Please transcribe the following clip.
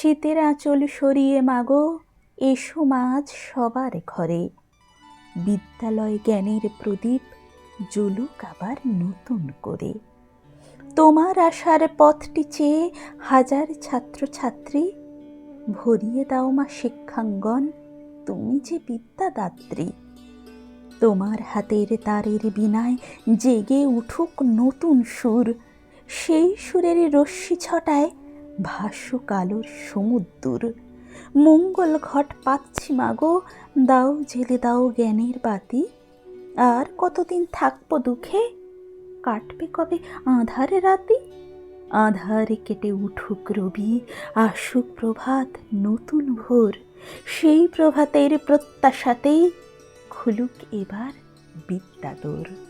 শীতের আঁচল সরিয়ে মাগো, এসো মাছ সবার ঘরে। বিদ্যালয় জ্ঞানের প্রদীপ জ্বলুক আবার নতুন করে। তোমার আসার পথটি চেয়ে হাজার ছাত্রছাত্রী, ভরিয়ে দাও মা শিক্ষাঙ্গন, তুমি যে বিদ্যাদাত্রী। তোমার হাতের তারের বিনায় জেগে উঠুক নতুন সুর, সেই সুরের রশ্মি ছটায় ভাসুক আলোর সমুদ্র মঙ্গল ঘট পাচ্ছি মাগো, দাও জেলে দাও জ্ঞানের বাতি। আর কতদিন থাকব দুঃখে? কাটবে কবে আধার রাতি? আধারে কেটে উঠুক রবি, আসুক প্রভাত নতুন ভোর। সেই প্রভাতের প্রত্যাশাতেই খুলুক এবার বিদ্যাদোর।